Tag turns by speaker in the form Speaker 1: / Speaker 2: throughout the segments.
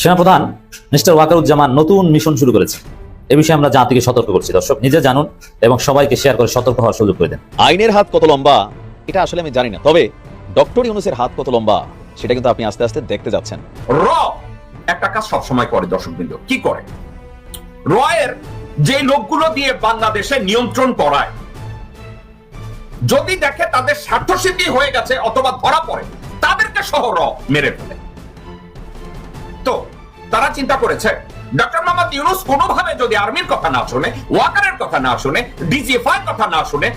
Speaker 1: সেনাপ্রধান মিস্টার ওয়াকারুজ্জামান নতুন মিশন শুরু করেছে। এ বিষয়ে আমরা জাতিকে সতর্ক করছি। দর্শক নিজে জানুন এবং সবাইকে শেয়ার করে সতর্ক হওয়ার সুযোগ করে দেন।
Speaker 2: আইনের হাত কত লম্বা? এটা আসলে আমি জানি না। তবে ডক্টর ইউনুসের হাত কত লম্বা সেটা কিন্তু আপনি আস্তে আস্তে দেখতে যাচ্ছেন।
Speaker 3: র একটা কাজ সবসময় করে দর্শক বিন্দু কি করে? র এর যে লোকগুলো দিয়ে বাংলাদেশে নিয়ন্ত্রণ করায় যদি দেখে তাদের স্বার্থসিদ্ধি হয়ে গেছে অথবা ধরা পড়ে তাদেরকে সহ র মেরে ফেলে। তো তারা চিন্তা করেছে ডক্টর মোহাম্মদ ইউনুস কোনোভাবে যদি আর্মির কথা না শুনে, ওয়াকারের কথা না শুনে, ডিজিএফআই কথা না শুনে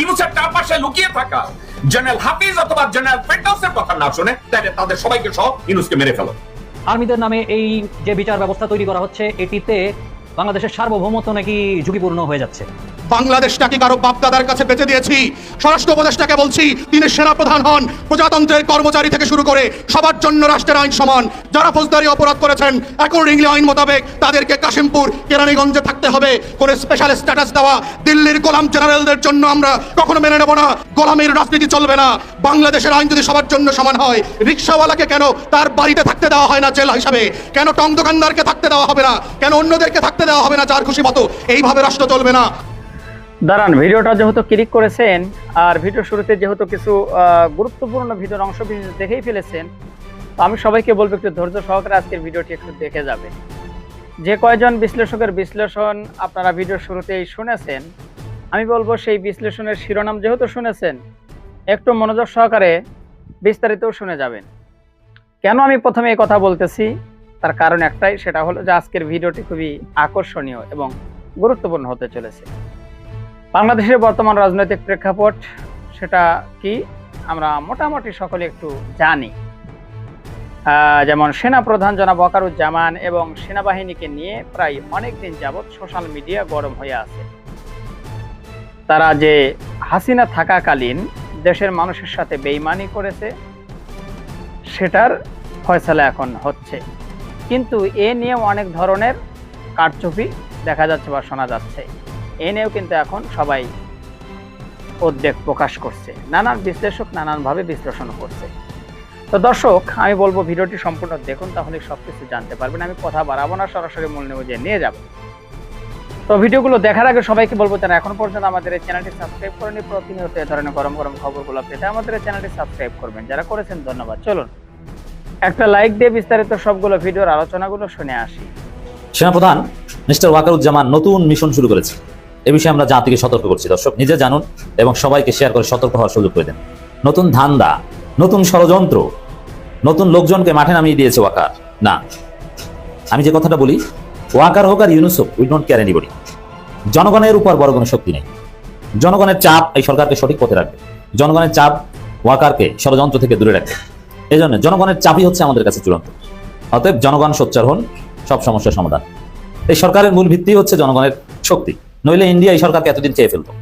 Speaker 3: ইউনুসের চারপাশে লুকিয়ে থাকা, জেনারেল হাফিজ অথবা জেনারেল ফেরদাউসের কথা না শুনে, তাহলে তাদের সবাইকে সহ ইউনুসকে মেরে ফেলো।
Speaker 4: আর্মিদের নামে এই যে বিচার ব্যবস্থা তৈরি করা হচ্ছে, এটিতে বাংলাদেশের সার্বভৌমত্ব নাকি ঝুঁকিপূর্ণ হয়ে যাচ্ছে?
Speaker 5: বাংলাদেশটাকে কারও বাপদাদার কাছে বেঁচে দিয়েছি। স্বরাষ্ট্র উপদেষ্টাকে বলছি, তিনি সেনাপ্রধান হন, প্রজাতন্ত্রের কর্মচারী থেকে শুরু করে সবার জন্য রাষ্ট্রের আইন সমান। যারা ফৌজদারি অপরাধ করেছেন অ্যাকর্ডিংলি আইন মোতাবেক তাদেরকে কাশিমপুর, কেরানীগঞ্জে থাকতে হবে। কোন স্পেশাল স্ট্যাটাস দেওয়া দিল্লির গোলাম জেনারেলদের জন্য আমরা কখনো মেনে নেব না। গোলামের রাজনীতি চলবে না। বাংলাদেশের আইন যদি সবার জন্য সমান হয়, রিক্সাওয়ালাকে কেন তার বাড়িতে থাকতে দেওয়া হয় না জেল হিসাবে? কেন টং দোকানদারকে থাকতে দেওয়া হবে না? কেন অন্যদেরকে থাকতে দেওয়া হবে না যার খুশি মতো? এইভাবে রাষ্ট্র চলবে না।
Speaker 6: দাঁড়ান, ভিডিওটা যেহেতু ক্লিক করেছেন, আর ভিডিও শুরুতে যেহেতু কিছু গুরুত্বপূর্ণ ভিডিওর অংশ দেখেই ফেলেছেন, তো আমি সবাইকে বলব একটু ধৈর্য সহকারে আজকের ভিডিওটি একটু দেখে যাবে। যে কয়জন বিশ্লেষকের বিশ্লেষণ আপনারা ভিডিওর শুরুতেই শুনেছেন, আমি বলব সেই বিশ্লেষণের শিরোনাম যেহেতু শুনেছেন, একটু মনোযোগ সহকারে বিস্তারিতও শুনে যাবেন। কেন আমি প্রথমে এই কথা বলতেছি? তার কারণ একটাই, সেটা হলো যে আজকের ভিডিওটি খুবই আকর্ষণীয় এবং গুরুত্বপূর্ণ হতে চলেছে। বাংলাদেশের বর্তমান রাজনৈতিক প্রেক্ষাপট, সেটা কি? আমরা মোটামুটি সকলে একটু জানি। যেমন সেনা প্রধান জনাব ওয়াকারুজ্জামান এবং সেনাবাহিনীকে নিয়ে প্রায় অনেক দিন যাবৎ সোশ্যাল মিডিয়া গরম হয়ে আছে। তারা যে হাসিনা থাকাকালীন দেশের মানুষের সাথে বেইমানি করেছে, সেটার ফয়সালা এখন হচ্ছে। কিন্তু এ নিয়ে অনেক ধরনের কারচুপি দেখা যাচ্ছে বা শোনা যাচ্ছে। এ নিয়েও কিন্তু এখন সবাই উদ্বেগ প্রকাশ করছে, নানান বিশ্লেষক নানানভাবে বিশ্লেষণ করছে। তো দর্শক, আমি বলব ভিডিওটি সম্পূর্ণ দেখুন, তাহলে সবকিছু জানতে পারবেন। আমি কথা বাড়াবো না, সরাসরি মূল নিউজে নিয়ে যাব। তো ভিডিওগুলো দেখার আগে সবাইকে বলব যারা এখন পর্যন্ত আমাদের এই চ্যানেলটি সাবস্ক্রাইব করেনি, প্রতিনিয়ত এ ধরনের গরম গরম খবরগুলো পেতে আমাদের এই চ্যানেলটি সাবস্ক্রাইব করবেন। যারা করেছেন, ধন্যবাদ। চলুন, একটা লাইক দিয়ে বিস্তারিত সবগুলো ভিডিওর আলোচনাগুলো শুনে আসি।
Speaker 1: সেনাপ্রধান মিস্টার ওয়াকারুজ্জামান নতুন মিশন শুরু করেছে। এ বিষয়ে আমরা জাতিকে সতর্ক করছি। দর্শক, নিজে জানুন এবং সবাইকে শেয়ার করে সতর্ক হওয়ার সুযোগ করে দেন। নতুন ধান্দা, নতুন ষড়যন্ত্র, নতুন লোকজনকে মাঠে নামিয়ে দিয়েছে ওয়াকার। না, আমি যে কথাটা বলি, ওয়াকার হোক আর ইউনুস হোক উই ডোন্ট কেয়ার এনিবডি জনগণের উপর বড় কোনো শক্তি নেই। জনগণের চাপ এই সরকারকে সঠিক পথে রাখবে। জনগণের চাপ ওয়াকারকে ষড়যন্ত্র থেকে দূরে রাখবে। এই জন্য জনগণের চাপই হচ্ছে আমাদের কাছে চূড়ান্ত। অতএব জনগণ সোচ্চার হন, সব সমস্যার সমাধান। এই সরকারের মূল ভিত্তি হচ্ছে জনগণের শক্তি। নইলে ইন্ডিয়া এই সরকারকে এতদিন চেয়ে ফেলতো।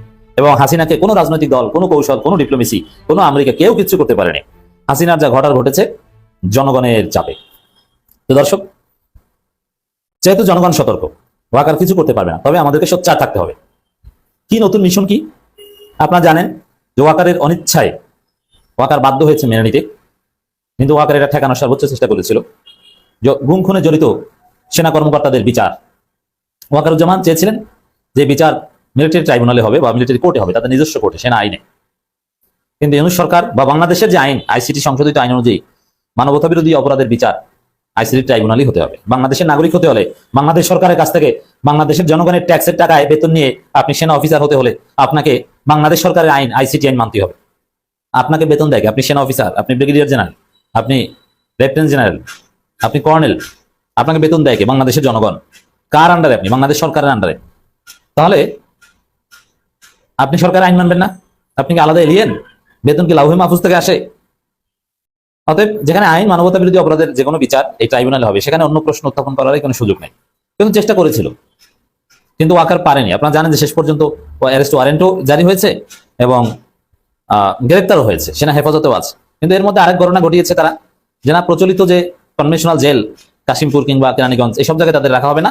Speaker 1: এবং হাসিনাকে কোনো রাজনৈতিক দল, কোনো কৌশল, কোনো ডিপ্লোমেসি কোনো আমেরিকা কেউ কিছু করতে পারেনি। হাসিনার যা ঘটার ঘটেছে, জনগণের চাপে। তো দর্শক, যেহেতু জনগণ সতর্ক, ওয়াকার কিছু করতে পারবে না, তবে আমাদেরকে সোচ্চার থাকতে হবে। কি নতুন মিশন কি? আপনারা জানেন যে ওয়াকারের অনিচ্ছায় ওয়াকার বাধ্য হয়েছে মেনে নিতে। কিন্তু ওয়াকার এটা ঠেকানোর সর্বোচ্চ চেষ্টা করেছিল। গুম খুনে জড়িত সেনা কর্মকর্তাদের বিচার। ওয়াকারুজ্জামান চেয়েছিলেন যে বিচার মিলিটারি ট্রাইব্যুনালে হবে বা মিলিটারি কোর্টে হবে, তাদের নিজস্ব কোর্টে সেনা আইনে। কিন্তু ইউনুস সরকার বা বাংলাদেশের যে আইন আইসিটি সংশোধিত আইন অনুযায়ী মানবতা বিরোধী অপরাধের বিচার আইসিটি ট্রাইব্যুনালই হতে হবে। বাংলাদেশের নাগরিক হতে হলে, বাংলাদেশ সরকারের কাছ থেকে বাংলাদেশের জনগণের ট্যাক্সের টাকায় বেতন নিয়ে আপনি সেনা অফিসার হতে হলে আপনাকে বাংলাদেশ সরকারের আইন আইসিটি আইন মানতে হবে। আপনাকে বেতন দেয়? আপনি সেনা অফিসার আপনি ব্রিগেডিয়ার জেনারেল আপনি লেফটেন্যান্ট জেনারেল আপনি কর্নেল আপনাকে বেতন দেয় বাংলাদেশের জনগণ। কার আন্ডারে আপনি? বাংলাদেশ সরকারের আন্ডারে তাহলে আপনি সরকার আইন মানবেন না। আপনি কি আলাদা এলিয়েন বেতন কি লাউহে মাহফুজ থেকে আসে? অতএব যেখানে আইন মানবতা বিরোধী অপরাধের যে কোনো বিচার এই ট্রাইব্যুনালে হবে। সেখানে অন্য প্রশ্ন উত্থাপন করার কোনো সুযোগ নেই। কিন্তু চেষ্টা করেছিল। কিন্তু ওয়াকার পারেনি। আপনারা জানেন যে শেষ পর্যন্ত অ্যারেস্ট ওয়ারেন্টও জারি হয়েছে এবং গ্রেপ্তারও হয়েছে। সেনা হেফাজতেও আছে। কিন্তু এর মধ্যে আরেক ঘটনা ঘটিয়েছে তারা। যে না, প্রচলিত যে কনভেনশনাল জেল কাশিমপুর কিংবা কেরানীগঞ্জ এইসব জায়গায় তাদের রাখা হবে না।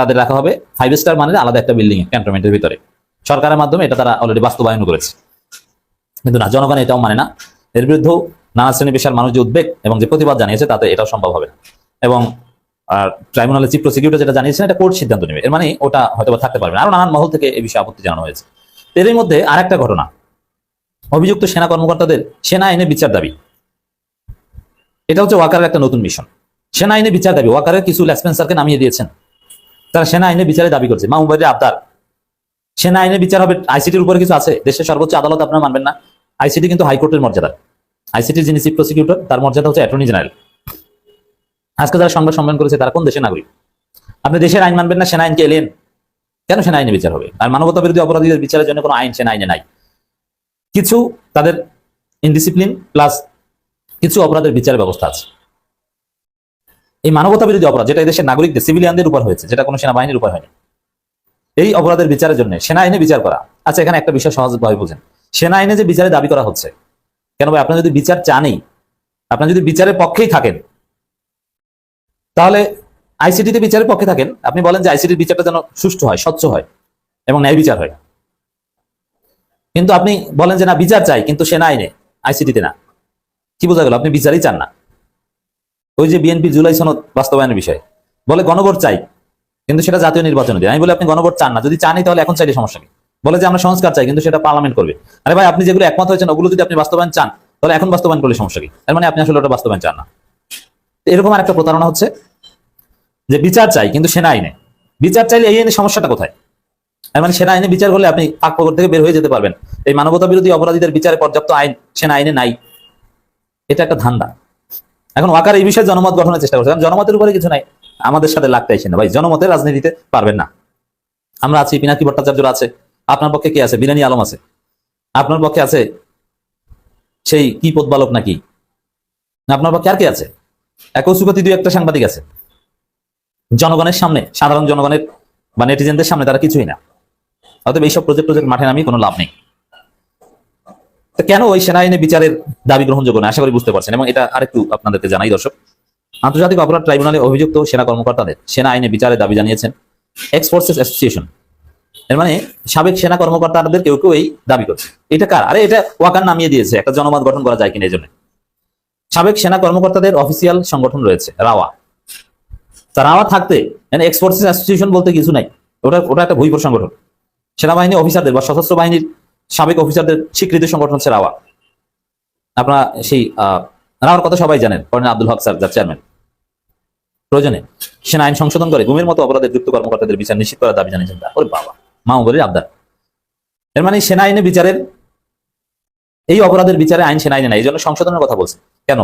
Speaker 1: তাদের রাখা হবে ফাইভ স্টার মানে আলাদা একটা বিল্ডিং ক্যান্টনমেন্টের ভিতরে। সরকারের মাধ্যমে এটা তারা অলরেডি বাস্তবায়ন করেছে। কিন্তু না, জনগণ এটাও মানে না। এর বিরুদ্ধেও নানা শ্রেণি পেশার মানুষ যে উদ্বেগ এবং যে প্রতিবাদ জানিয়েছে, তাতে এটাও সম্ভব হবে না। এবং ট্রাইব্যুনালের চিফ প্রসিকিউটর যেটা জানিয়েছেন, এটা কোর্ট সিদ্ধান্ত নেবে। এর মানে ওটা হয়তো থাকতে পারবে না। আরও নানান মহল থেকে এই বিষয়ে আপত্তি জানানো হয়েছে। এর মধ্যে আরেকটা ঘটনা। অভিযুক্ত সেনা কর্মকর্তাদের সেনা আইনে বিচার দাবি। এটা হচ্ছে ওয়াকারের একটা নতুন মিশন সেনা আইনে বিচার দাবি। ওয়াকারের কিছু লেসপেন্সারকে নামিয়ে দিয়েছেন। তারা সেনা আইনে বিচারে দাবি করছে। মাহমুবাইরের আবদার। সেনা আইনে বিচার হবে, আইসিটির উপরে কিছু আছে। দেশের সর্বোচ্চ আদালত আপনারা মানবেন না। আইসিটি কিন্তু হাইকোর্টের মর্যাদা। আইসিটির যিনি চিফ প্রসিকিউটর তার মর্যাদা হচ্ছে অ্যাটর্নি জেনারেল আজকে যারা সংবাদ সম্মেলন করেছে, তারা কোন দেশের নাগরিক? আপনি দেশের আইন মানবেন না, সেনা আইনকে এলেন কেন সেনা আইনে বিচার হবে? আর মানবতা বিরোধী অপরাধীদের বিচারের জন্য কোনো আইন, সেনা আইনে নাই। কিছু তাদের ইনডিসিপ্লিন প্লাস কিছু অপরাধের বিচারের ব্যবস্থা আছে। এই মানবতা বিরোধী অপরাধ, যেটা দেশের নাগরিকদের সিভিলিয়ানদের উপর হয়েছে, যেটা কোনো সেনাবাহিনীর উপর হয়নি। এই অপরাধের বিচারের জন্য সেনা আইনে বিচার করা। আচ্ছা এখানে একটা বিষয় সহজভাবে বুঝেন। সেনা আইনে যে বিচারে দাবি করা হচ্ছে, কেন ভাই? আপনার যদি বিচার চানই, আপনার যদি বিচারের পক্ষেই থাকেন, তাহলে আইসিটিতে বিচারের পক্ষে থাকেন। আপনি বলেন যে আইসিটির বিচারটা যেন সুষ্ঠু হয়, স্বচ্ছ হয় এবং ন্যায় বিচার হয়। কিন্তু আপনি বলেন যে না, বিচার চাই, কিন্তু সেনা আইনে আইসিটিতে না। কি বোঝা গেল? আপনি বিচারই চান না। ওই যে বিএনপি জুলাই সনদ বাস্তবায়নের বিষয়। বলে গণভোট চাই, কিন্তু সেটা জাতীয় নির্বাচনে দিন আমি বলি, আপনি গণভোট চান না। যদি চানই তাহলে এখন চাইলে সমস্যা কি? বলে যে আমরা সংস্কার চাই, কিন্তু সেটা পার্লামেন্ট করবে। আরে ভাই, আপনি যেগুলো একমত হয়েছেন, ওগুলো যদি আপনি বাস্তবায়ন চান, তাহলে এখন বাস্তবায়ন করলে সমস্যা কি? তার মানে আপনি আসলে ওটা বাস্তবায়ন চান না। এরকম আর একটা প্রতারণা হচ্ছে যে বিচার চাই, কিন্তু সেনা আইনে। বিচার চাইলে এই আইনে সমস্যাটা কোথায়? তার মানে সেনা আইনে বিচার করলে আপনি ফাঁক ফকর থেকে বের হয়ে যেতে পারবেন। এই মানবতা বিরোধী অপরাধীদের বিচারে পর্যাপ্ত আইন, সেনা আইনে নাই। এটা একটা ধান্দা। এখন ওয়াকার এই বিষয়ে জনমত গঠনের চেষ্টা করছে। কারণ জনমতের উপরে কিছু নাই, আমাদের সাথে লাগতে আইসে না। ভাই জনমতের রাজনীতিতে পারবেন না। আমরা আছি, পিনাকি ভট্টাচার্য আছে, আপনার পক্ষে কে আছে? বিরানি আলম আছে। আপনার পক্ষে আছে সেই কি পদবালক নাকি? আপনার পক্ষে আর কে আছে? এক সুগতি দুই একটা সাংবাদিক আছে। জনগণের সামনে, সাধারণ জনগণের বা নেটিজেনদের সামনে তারা কিছুই না। অতএব এইসব প্রজেক্ট প্রজেক্ট মাঠে নামিয়ে কোনো লাভ নেই। কেন ওই সেনা আইনে বিচারের দাবি গ্রহণযোগ্য না আশা করি বুঝতে পারছেন। এবং এটা আরেকটু আপনাদেরকে জানাই, দর্শক। আন্তর্জাতিক অপরাধ ট্রাইব্যুনালে অভিযুক্ত সেনা কর্মকর্তাদের সেনা আইনে বিচারের দাবি জানিয়েছেন এক্স ফোর্সেস অ্যাসোসিয়েশন এর মানে সাবেক সেনা কর্মকর্তাদের কেউ কেউ এই দাবি করছে। এটা কার? আরে এটা ওয়াকার নামিয়ে দিয়েছে, একটা জনমত গঠন করা যায় কিনা এই জন্য। সাবেক সেনা কর্মকর্তাদের অফিসিয়াল সংগঠন রয়েছে, রাওয়া। তা রাওয়া থাকতে মানে এক্স ফোর্সেস অ্যাসোসিয়েশন বলতে কিছু নাই। ওটা ওটা একটা ভুইপুর সংগঠন। সেনাবাহিনী অফিসারদের বা সশস্ত্র বাহিনীর সাবেক অফিসারদের স্বীকৃত সংগঠন হচ্ছে রাওয়া। আপনারা সেই রাওয়ার কথা সবাই জানেন, কর্নেল আব্দুল হক স্যার, যার চেয়ারম্যান। প্রয়োজনে সেনা আইন সংশোধন করে গুমের মতো অপরাধের যুক্ত কর্মকর্তাদের বিচার নিশ্চিত করার দাবি জানিয়েছেন। ওরে বাবা মাহমুদুরের আবদার। এর মানে সেনা আইনে বিচারের, এই অপরাধের বিচারে আইন সেনা আইনে নাই এই জন্য সংশোধনের কথা বলছে। কেন?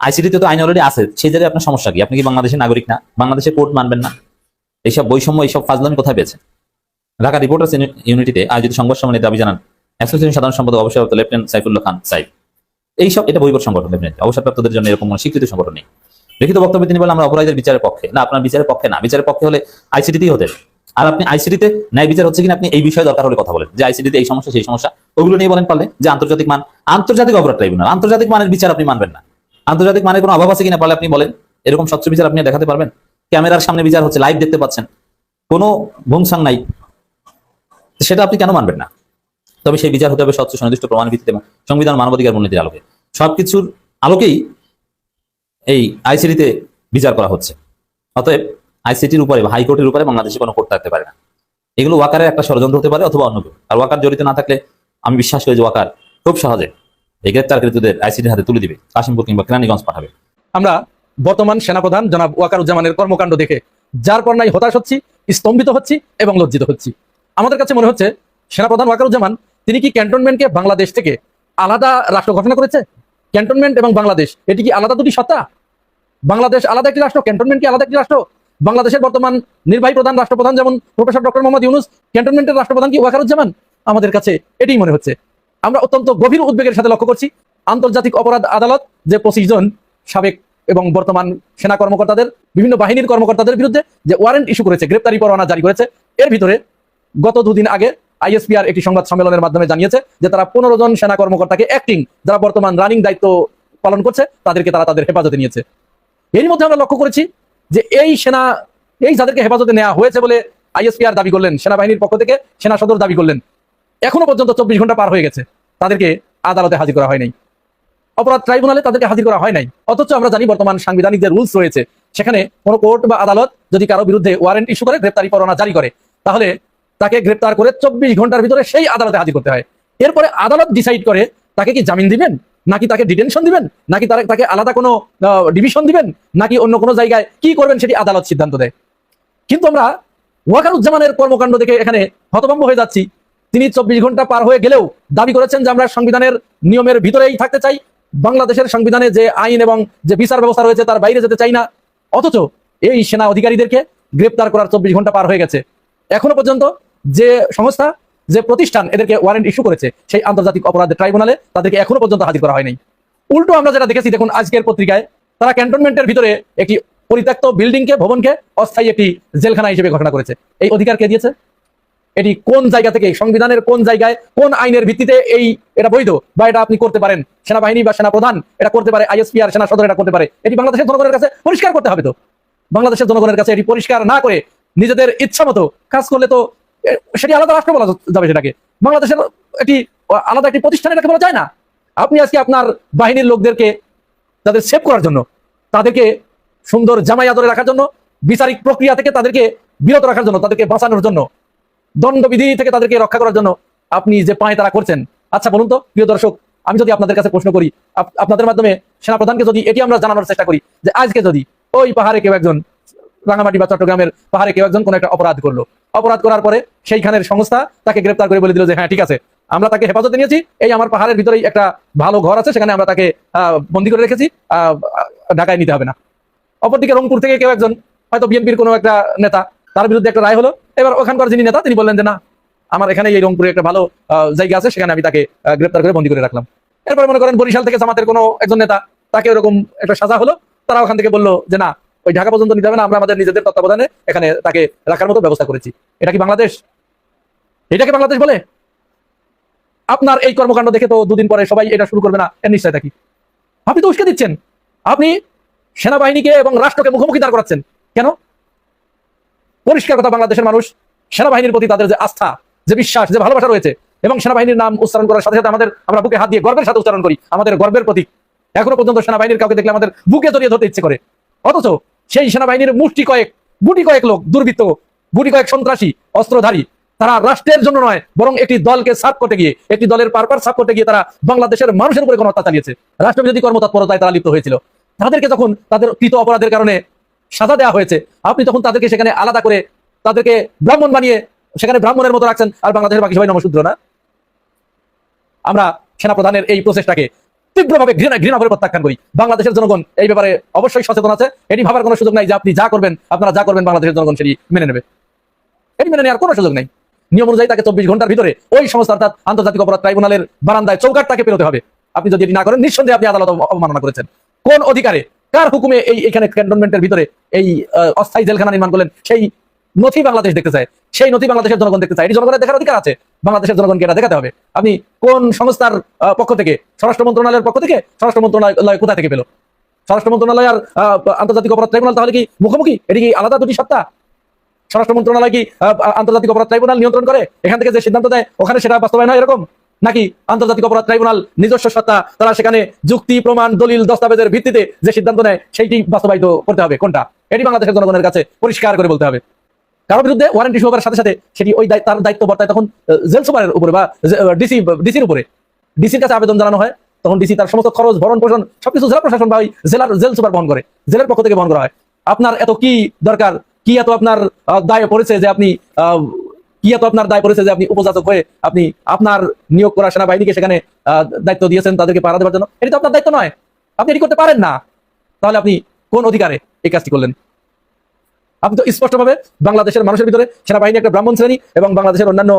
Speaker 1: আইসিডিতে তো আইন অলরেডি আছে, সেই জায়গায় আপনার সমস্যা কি? আপনি কি বাংলাদেশের নাগরিক না? বাংলাদেশের কোর্ট মানবেন না? এইসব বৈষম্য, এইসব ফাজলামি কোথায় পেয়েছেন? ঢাকা রিপোর্টার্স ইউনিটিতে আয়োজিত সংবাদ সম্মেলনে দাবি জানান অ্যাসোসিয়েশন সাধারণ সম্পাদক, অবসরপ্রাপ্ত লেফটেন্যান্ট সাইফুল্লাহ খান সাইফ। এইসব, এটা বৈবর সংগঠন ডেফিনেটলি অবসরপ্রাপ্তদের জন্য এরকম কোনো স্বীকৃত সংগঠন নেই। লিখিত বক্তব্যে তিনি বলেন, আমরা অপরাধীদের বিচারের পক্ষে, না, আপনার বিচারের পক্ষে না, বিচারের পক্ষে হলে আইসিডিতেই হতে। আর আপনি আইসিডিতে, ন্যায় বিচার হচ্ছে কিনা আপনি এই বিষয়ে দরকার হলে কথা বলেন। যে আইসিডিতে এই সমস্যা, সেই সমস্যা, ওগুলো নিয়ে বলেন পারলে। যে আন্তর্জাতিক মান, আন্তর্জাতিক অপরাধ ট্রাইব্যুনাল, আন্তর্জাতিক মানের বিচার আপনি মানবেন না। আন্তর্জাতিক মানের কোনো অভাব আছে কিনা পারলে আপনি বলেন। এরকম স্বচ্ছ বিচার আপনি দেখাতে পারবেন। ক্যামেরার সামনে বিচার হচ্ছে, লাইভ দেখতে পাচ্ছেন। কোনো ভুংসাং নাই। সেটা আপনি কেন মানবেন না? তবে সেই বিচার হতে হবে স্বচ্ছ, সুনির্দিষ্ট প্রমাণ ভিত্তিতে সংবিধান মানবাধিকার মূলনীতির আলোকে। সবকিছুর আলোকেই এই আইসিডিতে বিচার করা হচ্ছে। অতএব আইসিটির উপরে বা হাইকোর্টের উপরে বাংলাদেশে কোনো কোর্ট থাকতে পারে না। এগুলো ওয়াকারের একটা ষড়যন্ত্র হতে পারে অথবা অন্য কেউ। আর ওয়াকার জড়িত না থাকলে আমি বিশ্বাস করি যে ওয়াকার খুব সহজে এই গ্রেপ্তারকৃতদের আইসিটির হাতে তুলে দিবে, কাশিমপুর কিংবা কেরানীগঞ্জ পাঠাবে।
Speaker 7: আমরা বর্তমান সেনাপ্রধান জনাব ওয়াকারুজ্জামানের কর্মকাণ্ড দেখে যার পর নাই হতাশ হচ্ছি, স্তম্ভিত হচ্ছি এবং লজ্জিত হচ্ছি। আমাদের কাছে মনে হচ্ছে সেনাপ্রধান ওয়াকারুজ্জামান তিনি কি ক্যান্টনমেন্টকে বাংলাদেশ থেকে আলাদা রাষ্ট্র ঘোষণা করেছে? ক্যান্টনমেন্ট এবং বাংলাদেশ, এটি কি আলাদা দুটি সত্তা? বাংলাদেশ আলাদা একটি রাষ্ট্র, ক্যান্টনমেন্ট কি আলাদা একটি রাষ্ট্র? বাংলাদেশের বর্তমান নির্বাহী প্রধান রাষ্ট্রপ্রধান যেমন প্রফেসর ডক্টর মোহাম্মদ ইউনুস, ক্যান্টনমেন্টের রাষ্ট্রপ্রধান কি ওয়াকারুজ্জামান? আমাদের কাছে এটাই মনে হচ্ছে। আমরা অত্যন্ত গভীর উদ্বেগের সাথে লক্ষ্য করছি, আন্তর্জাতিক অপরাধ আদালত যে পঁচিশ জন সাবেক এবং বর্তমান সেনা কর্মকর্তাদের, বিভিন্ন বাহিনীর কর্মকর্তাদের বিরুদ্ধে যে ওয়ারেন্ট ইস্যু করেছে, গ্রেপ্তারি পরোয়ানা জারি করেছে, এর ভিতরে গত দুদিন আগে আইএসপিআর একটি সংবাদ সম্মেলনের মাধ্যমে জানিয়েছে যে তারা পনেরো জন সেনা কর্মকর্তাকে অ্যাক্টিং যারা বর্তমান রানিং দায়িত্ব পালন করছে, তাদেরকে তারা তাদের হেফাজতে নিয়েছে। এর মধ্যে আমরা লক্ষ্য করেছি যে এই সেনা, এই যাদেরকে হেফাজতে নেওয়া হয়েছে বলে আইএসপিআর দাবি করলেন, সেনাবাহিনীর পক্ষ থেকে সেনা সদর দাবি করলেন। এখনও পর্যন্ত চব্বিশ ঘণ্টা পার হয়ে গেছে, তাদেরকে আদালতে হাজির করা হয় নাই। অপরাধ ট্রাইব্যুনালে তাদেরকে হাজির করা হয় নাই। অথচ আমরা জানি বর্তমান সাংবিধানিক যে রুলস রয়েছে, সেখানে কোনো কোর্ট বা আদালত যদি কারও বিরুদ্ধে ওয়ারেন্ট ইস্যু করে, গ্রেপ্তারি পরোয়ানা জারি করে, তাহলে তাকে গ্রেপ্তার করে চব্বিশ ঘণ্টার ভিতরে সেই আদালতে হাজির করতে হয়। এরপরে আদালত ডিসাইড করে, তাকে কি জামিন দিবেন? নাকি তাকে ডিটেনশন দিবেন? নাকি তারা- তাকে আলাদা কোনো ডিভিশন দিবেন? নাকি অন্য কোনো জায়গায় কি করবেন সেটি আদালত সিদ্ধান্ত দেয়। কিন্তু আমরা ওয়াকারুজ্জামানের কর্মকাণ্ড দেখে এখানে হতভম্ব হয়ে যাচ্ছি। তিনি চব্বিশ ঘণ্টা পার হয়ে গেলেও দাবি করেছেন যে আমরা সংবিধানের নিয়মের ভিতরেই থাকতে চাই। বাংলাদেশের সংবিধানে যে আইন এবং যে বিচার ব্যবস্থা রয়েছে তার বাইরে যেতে চাই না। অথচ এই সেনা অধিকারীদেরকে গ্রেপ্তার করার চব্বিশ ঘণ্টা পার হয়ে গেছে। এখনও পর্যন্ত যে সংস্থা, যে প্রতিষ্ঠান এদেরকে ওয়ারেন্ট ইস্যু করেছে, সেই আন্তর্জাতিক অপরাধ ট্রাইব্যুনালে তাদেরকে এখনও পর্যন্ত হাজির করা হয়নি। উল্টো আমরা যেটা দেখেছি, দেখুন, আজকের পত্রিকায় তারা ক্যান্টনমেন্টের ভিতরে একটি পরিত্যক্ত বিল্ডিংকে, ভবনকে অস্থায়ী একটি জেলখানা হিসেবে ঘোষণা করেছে। এই অধিকার কে দিয়েছে? এটি কোন জায়গা থেকে, সংবিধানের কোন জায়গায়, কোন আইনের ভিত্তিতে এই এটা বৈধ বা এটা আপনি করতে পারেন? সেনাবাহিনী বা সেনা প্রধান এটা করতে পারে, আইএসপি আর সেনা সদর এটা করতে পারে। এটি বাংলাদেশের জনগণের কাছে পরিষ্কার করতে হবে তো। বাংলাদেশের জনগণের কাছে এটি পরিষ্কার না করে নিজেদের ইচ্ছা মতো কাজ করলে তো সেটি আলাদা রাষ্ট্র বলা যাবে সেটাকে। বাংলাদেশের এটি আলাদা একটি প্রতিষ্ঠান এটাকে বলা যায় না। আপনি আজকে আপনার বাহিনীর লোকদেরকে তাদের সেভ করার জন্য, তাদেরকে সুন্দর জামাই আদরে রাখার জন্য, বিচারিক প্রক্রিয়া থেকে তাদেরকে বিরত রাখার জন্য, তাদেরকে বাঁচানোর জন্য, দণ্ডবিধি থেকে তাদেরকে রক্ষা করার জন্য আপনি যে পায়ে তারা করছেন। আচ্ছা বলুন তো, প্রিয় দর্শক, আমি যদি আপনাদের কাছে প্রশ্ন করি, আপ- আপনাদের মাধ্যমে সেনাপ্রধানকে যদি এটি আমরা জানানোর চেষ্টা করি, যে আজকে যদি ওই পাহাড়ে কেউ একজন রাঙামাটি বা চট্টগ্রামের পাহাড়ে কেউ একজন কোনো একটা অপরাধ করল। অপরাধ করার পরে সেইখানের সংস্থা তাকে গ্রেপ্তার করে বলে দিল যে হ্যাঁ ঠিক আছে, আমরা তাকে হেফাজতে নিয়েছি। এই আমার পাহাড়ের ভিতরেই একটা ভালো ঘর আছে, সেখানে আমরা তাকে বন্দি করে রেখেছি। ঢাকায় নিতে হবে না। অপরদিকে রংপুর থেকে কেউ একজন, হয়তো বিএনপির কোনো একটা নেতা, তার বিরুদ্ধে একটা রায় হলো। এবার ওখানকার যিনি নেতা, তিনি বললেন যে, না, আমার এখানে এই রংপুরে একটা ভালো জায়গা আছে, সেখানে আমি তাকে গ্রেপ্তার করে বন্দি করে রাখলাম। এরপর মনে করেন বরিশাল থেকে জামাতের কোনো একজন নেতা, তাকে ওরকম একটা সাজা হলো। তারা ওখান থেকে বলল যে, না ওই ঢাকা পর্যন্ত নিতে হবে না, আমরা আমাদের নিজেদের তত্ত্বাবধানে এখানে তাকে রাখার মতো ব্যবস্থা করেছি। এটা কি বাংলাদেশ? এটাকে বাংলাদেশ বলে? আপনার এই কর্মকাণ্ড দেখে তো দুদিন পরে সবাই এটা শুরু করবে না, এর নিশ্চয়তা কি? আপনি তো উস্কে দিচ্ছেন। আপনি সেনাবাহিনীকে এবং রাষ্ট্রকে মুখোমুখি দাঁড় করাচ্ছেন। কেন? পরিষ্কার কথা, বাংলাদেশের মানুষ সেনাবাহিনীর প্রতি তাদের যে আস্থা, যে বিশ্বাস, যে ভালোবাসা রয়েছে, এবং সেনাবাহিনীর নাম উচ্চারণ করার সাথে সাথে আমাদের আমরা বুকে হাত দিয়ে গর্বের সাথে উচ্চারণ করি, আমাদের গর্বের প্রতীক। এখনও পর্যন্ত সেনাবাহিনীর কাউকে দেখলে আমাদের বুকে জড়িয়ে ধরতে ইচ্ছে করে। অথচ সেই সেনাবাহিনীর মুষ্টি কয়েক, গুটি কয়েক লোক দুর্বৃত্ত, গুটি কয়েক সন্ত্রাসী, অস্ত্রধারী, তারা রাষ্ট্রের জন্য নয়, বরং একটি দলকে সাফ করতে গিয়ে, একটি দলের পারপার সাফ করতে গিয়ে তারা বাংলাদেশের মানুষের উপরে গণহত্যা চালিয়েছে। রাষ্ট্রবিরোধী কর্মতৎপরতায় তারা লিপ্ত হয়েছিল, তাদেরকে যখন তাদের কৃত অপরাধের কারণে সাজা দেওয়া হয়েছে, আপনি তখন তাদেরকে সেখানে আলাদা করে তাদেরকে ব্রাহ্মণ বানিয়ে সেখানে ব্রাহ্মণের মতো রাখছেন, আর বাংলাদেশের বাকি সবাই নমশূদ্র না? আমরা সেনাপ্রধানের এই প্রচেষ্টাকে তীব্রভাবে ঘৃণা ঘৃণা করে প্রত্যাখ্যান করি। বাংলাদেশের জনগণ এই ব্যাপারে অবশ্যই সচেতন আছে। এটি ভাবার কোনো সুযোগ নাই যে আপনি যা করবেন, আপনারা যা করবেন বাংলাদেশের জনগণ সেটি মেনে নেবে। এটি মেনে নেওয়ার কোনো সুযোগ নেই। নিয়ম অনুযায়ী তাকে চব্বিশ ঘণ্টার ভিতরে ওই সংস্থা অর্থাৎ আন্তর্জাতিক অপরাধ ট্রাইব্যুনালের বারান্দায় চৌকাট তাকে পেরোতে হবে। আপনি যদি এটি না করেন, নিঃসন্দেহে আপনি আদালত অব- অবমাননা করেছেন। কোন অধিকারে, কার হুকুমে এই এখানে ক্যান্টনমেন্টের ভিতরে এই অস্থায়ী জেলখানা নির্মাণ করলেন, সেই নথি বাংলাদেশ দেখতে চায়, সেই নথি বাংলাদেশের জনগণ দেখতে চায়। এটি জনগণের দেখার অধিকার আছে, বাংলাদেশের জনগণকে এটা দেখাতে হবে। আপনি কোন সংস্থার পক্ষ থেকে, স্বরাষ্ট্র মন্ত্রণালয়ের পক্ষ থেকে স্বরাষ্ট্র মন্ত্রণালয় কোথা থেকে পেল? স্বরাষ্ট্র মন্ত্রণালয় আর আন্তর্জাতিক অপরাধ ট্রাইব্যুনাল তাহলে কি মুখোমুখি? এটি কি আলাদা দুটি সত্তা? স্বরাষ্ট্র মন্ত্রণালয় কি আন্তর্জাতিক অপরাধ ট্রাইব্যুনাল নিয়ন্ত্রণ করে? এখান থেকে যে সিদ্ধান্ত দেয়, ওখানে সেটা বাস্তবায়ন হয় এরকম? নাকি আন্তর্জাতিক অপরাধ ট্রাইব্যুনাল নিজস্ব সত্তা, তারা সেখানে যুক্তি, প্রমাণ, দলিল, দস্তাবেজের ভিত্তিতে যে সিদ্ধান্ত নেয়, সেইটি বাস্তবায়িত করতে হবে। কোনটা? এটি বাংলাদেশের জনগণের কাছে পরিষ্কার করে বলতে হবে। কারোর বিরুদ্ধে ওয়ারেন্ট ইস্যু হওয়ার সাথে সাথে সেটি ওই তার দায়িত্ব বর্তায় তখন জেল সুপারের উপরে বা ডিসি ডিসির উপরে। ডিসির কাছে আবেদন জানানো হয়, তখন ডিসি তার সমস্ত খরচ, ভরণ পোষণ, সবকিছু জেলা প্রশাসন বা ওই জেলার জেল সুপার বহন করে। জেলের পক্ষ থেকে বহন করা হয়। আপনার এত কি দরকার? কি এত আপনার দায় পড়েছে যে আপনি কি এত আপনার দায় পড়েছে যে আপনি উপযাচক হয়ে আপনি আপনার নিয়োগ করা সেনাবাহিনীকে সেখানে দায়িত্ব দিয়েছেন, তাদেরকে পাহারা দেওয়ার জন্য? এটি তো আপনার দায়িত্ব নয়। আপনি এটি করতে পারেন না। তাহলে আপনি কোন অধিকারে এই কাজটি করলেন? আপনি তো স্পষ্টভাবে বাংলাদেশের মানুষের ভিতরে সেনাবাহিনী একটা ব্রাহ্মণ শ্রেণি এবং বাংলাদেশের অন্যান্য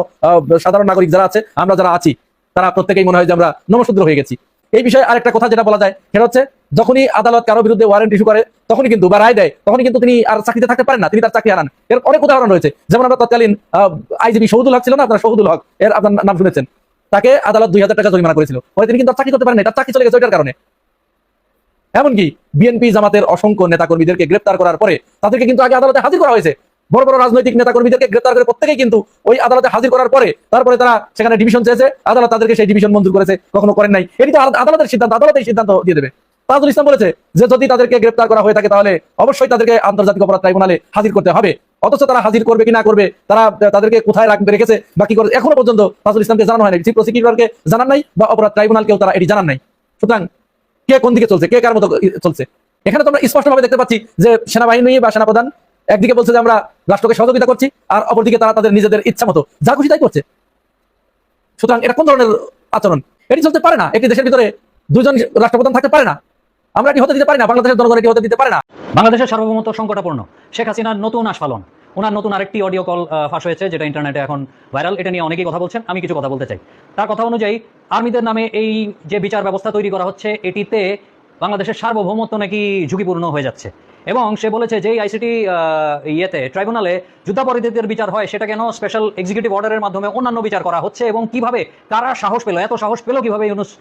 Speaker 7: সাধারণ নাগরিক যারা আছে, আমরা যারা আছি, তারা প্রত্যেকেই মনে হয় যে আমরা নমশূদ্র হয়ে গেছি। এই বিষয়ে আরেকটা কথা যেটা বলা যায়, সেটা হচ্ছে যখনই আদালত কারও বিরুদ্ধে ওয়ারেন্ট ইস্যু করে, তখনই কিন্তু বা রায় দেয়, তখনই কিন্তু তিনি আর চাকরিতে থাকতে পারেন না, তিনি তার চাকরি হারান। এর অনেক উদাহরণ রয়েছে। যেমন আমরা তৎকালীন আইজিবি শহীদুল হক ছিল না, আপনার শহীদুল হক, এর আপনার নাম শুনেছেন। তাকে আদালত দুই হাজার টাকা জরিমানা করেছিল। পরে তিনি কিন্তু চাকরি করতে পারেন তার চাকরি চলে গেছে ওইটার কারণে। এমনকি বিএনপি জামাতের অসংখ্য নেতাকর্মীদেরকে গ্রেপ্তার করার পরে তাদেরকে কিন্তু আগে আদালতে হাজির করা হয়েছে। বড় বড় রাজনৈতিক নেতাকর্মীদেরকে গ্রেপ্তার করে প্রত্যেকেই কিন্তু ওই আদালতে হাজির করার পরে তারপরে তারা সেখানে ডিভিশন চেয়েছে। আদালত তাদেরকে সেই ডিভিশন মঞ্জুর করেছে, কখনো করেন নাই। এটি আদালতের সিদ্ধান্ত আদালত এই সিদ্ধান্ত দিয়ে দেবে। তাজুল ইসলাম বলেছে যে যদি তাদেরকে গ্রেপ্তার করা হয়ে থাকে তাহলে অবশ্যই তাদেরকে আন্তর্জাতিক অপরাধ ট্রাইব্যুনালে হাজির করতে হবে। অথচ তারা হাজির করবে কি না করবে, তারা তাদেরকে কোথায় রাখবে রেখেছে বা কি করে এখনও পর্যন্ত তাজুল ইসলামকে জানানো হয়নি। চিফ প্রসিকিউটরকে জানান নাই বা অপরাধ ট্রাইব্যুনালকেও তারা এটি জানান নাই। সুতরাং কে কোন দিকে চলছে? কে কার মতো চলছে? এখানে তোমরা স্পষ্টভাবে দেখতে পাচ্ছি যে সেনাবাহিনী বা সেনাপ্রধান একদিকে বলছে যে আমরা রাষ্ট্রকে সহযোগিতা করছি আর অপরদিকে তারা তাদের নিজেদের ইচ্ছা মতো যা খুশি তাই করছে। সুতরাং এটা কোন ধরনের আচরণ? এটি চলতে পারে না। একটি দেশের ভিতরে দুজন রাষ্ট্রপ্রধান থাকতে পারে না। আমরা এটি হতে দিতে পারি না। বাংলাদেশের জনগণ এটি হতে দিতে পারে না।
Speaker 4: বাংলাদেশের সার্বভৌমত্ব সংকটাপূর্ণ। শেখ হাসিনার নতুন আস্ফালন। ওনার নতুন আরেকটি অডিও কল ফাঁস হয়েছে, যেটা ইন্টারনেটে এখন ভাইরাল। এটা নিয়ে অনেকেই কথা বলছেন, আমি কিছু কথা বলতে চাই। তার কথা অনুযায়ী, আর্মিদের নামে এই যে বিচার ব্যবস্থা তৈরি করা হচ্ছে, এটিতে বাংলাদেশের সার্বভৌমত্ব নাকি ঝুঁকিপূর্ণ হয়ে যাচ্ছে। এবং সে বলেছে যে আইসিটি ইয়েতে, ট্রাইব্যুনালে যুদ্ধাপরাধীদের বিচার হয়, সেটা কেন স্পেশাল এক্সিকিউটিভ অর্ডারের মাধ্যমে অন্যান্য বিচার করা হচ্ছে এবং কীভাবে, কারা সাহস পেল, এত সাহস পেল কীভাবে ইউনুস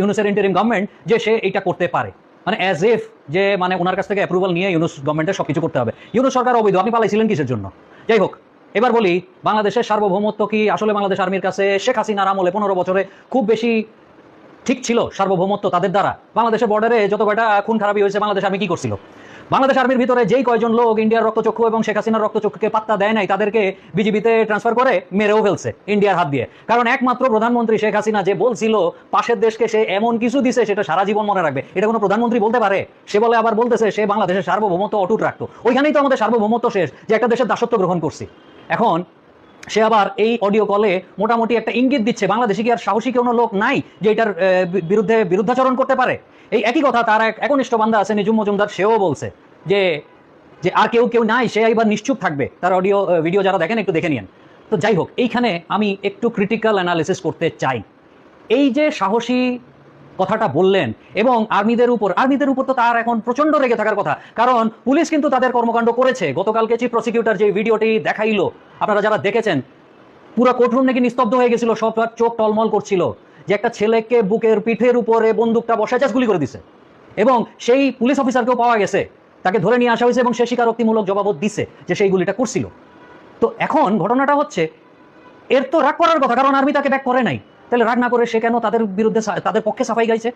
Speaker 4: ইউনুসের ইন্টারিম গভর্নমেন্ট যে সে এটা করতে পারে। মানে অ্যাজ এফ যে মানে ওনার কাছ থেকে অ্যাপ্রুভাল নিয়ে ইউনুস গভর্নমেন্টের সবকিছু করতে হবে। ইউনুস সরকার অবৈধ, আপনি পালাইছিলেন কিসের জন্য? যাই হোক, এবার বলি, বাংলাদেশের সার্বভৌমত্ব কি আসলে বাংলাদেশ আর্মির কাছে শেখ হাসিনার আমলে পনেরো বছরে খুব বেশি ঠিক ছিল সার্বভৌমত্ব তাদের দ্বারা? বাংলাদেশের বর্ডারে যত কয়টা খুন খারাপি হয়েছে বাংলাদেশ আর্মি কি করছিল? বাংলাদেশ আর্মির ভিতরে যেই কয়জন লোক ইন্ডিয়ার রক্তচক্ষু এবং শেখ হাসিনার রক্তচক্ষুকে পাত্তা দেয় নাই, তাদেরকে বিজিবিতে ট্রান্সফার করে মেরেও ফেলছে ইন্ডিয়ার হাত দিয়ে। কারণ একমাত্র প্রধানমন্ত্রী শেখ হাসিনা যে বলছিল, পাশের দেশকে সে এমন কিছু দিছে সেটা সারা জীবন মনে রাখবে। এটা কোনো প্রধানমন্ত্রী বলতে পারে? সে বলে আবার বলতেছে, সে বাংলাদেশের সার্বভৌমত্ব অটুট রাখতো। ওইখানেই তো আমাদের সার্বভৌমত্ব শেষ, যে একটা দেশের দাসত্ব গ্রহণ করছি। এখন সে আবার এই অডিও কলে মোটামুটি একটা ইঙ্গিত দিচ্ছে, বাংলাদেশে কি আর সাহসী কোনো লোক নাই যে এটার বিরুদ্ধে বিরুদ্ধাচরণ করতে পারে? এই একই কথা তার এক একনিষ্ঠ বান্ধা আছে নিজুম মজুমদার, সেও বলছে যে যে আর কেউ কেউ নাই, সে এবার নিশ্চুপ থাকবে। তার অডিও ভিডিও যারা দেখেন একটু দেখে নিন তো যাই হোক, এইখানে আমি একটু ক্রিটিক্যাল অ্যানালিসিস করতে চাই। এই যে সাহসী কথাটা বললেন এবং আর্মিদের উপর আর্মিদের উপর তো তার এখন প্রচণ্ড রেগে থাকার কথা। কারণ পুলিশ কিন্তু তাদের কর্মকাণ্ড করেছে। গতকালকে চিফ প্রসিকিউটর যে ভিডিওটি দেখাইলো, আপনারা যারা দেখেছেন, পুরো কোর্টরুম নাকি নিস্তব্ধ হয়ে গেছিল, সব চোখ টলমল করছিল যে একটা ছেলেকে বুকের পিঠের উপরে বন্দুকটা বসায় চাষ গুলি করে দিছে। এবং সেই পুলিশ অফিসারকেও পাওয়া গেছে। তাকে ধরে নিয়ে আসা হয়েছে এবং সে স্বীকারোক্তিমূলক জবাবও দিছে যে সেই গুলিটা করছিল। তো এখন ঘটনাটা হচ্ছে, এর তো রাগ করার কথা, কারণ আর্মি তাকে ব্যাক করে নাই। তাহলে রাগ না করে সে কেন তাদের বিরুদ্ধে তাদের পক্ষে সাফাই গাইছে?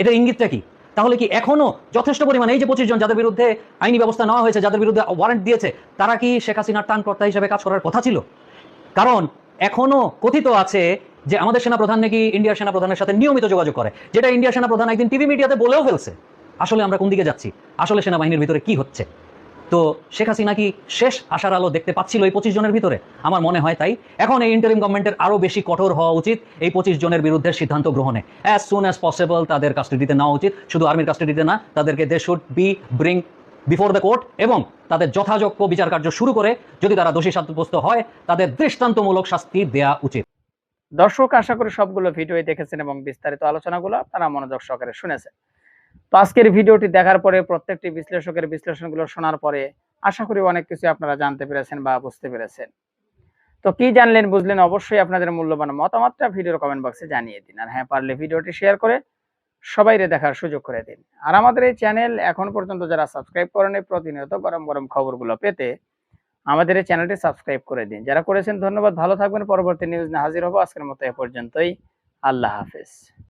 Speaker 4: এটার ইঙ্গিতটা কি? তাহলে কি এখনও যথেষ্ট পরিমাণে এই যে পঁচিশ জন যাদের বিরুদ্ধে আইনি ব্যবস্থা নেওয়া হয়েছে, যাদের বিরুদ্ধে ওয়ারেন্ট দিয়েছে, তারা কি শেখ হাসিনার টানকর্তা হিসেবে কাজ করার কথা ছিল? কারণ এখনও কথিত আছে যে আমাদের সেনাপ্রধান নাকি ইন্ডিয়ার সেনাপ্রধানের সাথে নিয়মিত যোগাযোগ করে, যেটা ইন্ডিয়ার সেনাপ্রধান একদিন টিভি মিডিয়াতে বলেও ফেলছে। আসলে আমরা কোন দিকে যাচ্ছি? আসলে সেনাবাহিনীর ভিতরে কি হচ্ছে? তো শেখ হাসিনা কি শেষ আশার আলো দেখতে পাচ্ছিল এই পঁচিশ জনের ভিতরে? আমার মনে হয় তাই। এখন এই ইন্টারিম গভর্নমেন্টের আরও বেশি কঠোর হওয়া উচিত এই পঁচিশ জনের বিরুদ্ধে সিদ্ধান্ত গ্রহণে। অ্যাজ সুন অ্যাজ পসিবল তাদের কাস্টাডিতে নেওয়া উচিত। শুধু আর্মির কাস্টাডিতে না, তাদেরকে they should be bring before the court এবং তাদের যথাযোগ্য বিচার কার্য শুরু করে যদি তারা দোষী সাব্যস্ত হয়, তাদের দৃষ্টান্তমূলক শাস্তি দেয়া উচিত।
Speaker 6: দর্শক, আশা করি সবগুলো ভিডিও দেখেছেন এবং বিস্তারিত আলোচনাগুলো আপনারা মনোযোগ সহকারে শুনেছেন। তো আজকের ভিডিওটি দেখার পরে প্রত্যেকটি বিশ্লেষকের বিশ্লেষণগুলো শোনার পরে আশা করি অনেক কিছু আপনারা জানতে পেরেছেন বা বুঝতে পেরেছেন। তো কি জানলেন, বুঝলেন অবশ্যই আপনাদের মূল্যবান মতামতটা ভিডিওর কমেন্ট বক্সে জানিয়ে দিন। আর হ্যাঁ পারলে ভিডিওটি শেয়ার করে সবাইরে দেখার সুযোগ করে দিন। আর আমাদের এই চ্যানেল এখন পর্যন্ত যারা সাবস্ক্রাইব করেনি প্রতিনিয়ত গরম গরম খবরগুলো পেতে আমাদের এই চ্যানেলটি সাবস্ক্রাইব করে দিন। যারা করেছেন, ধন্যবাদ। ভালো থাকবেন। পরবর্তী নিউজ নিয়ে হাজির হব। আজকের মতো এ পর্যন্তই। আল্লাহ হাফেজ।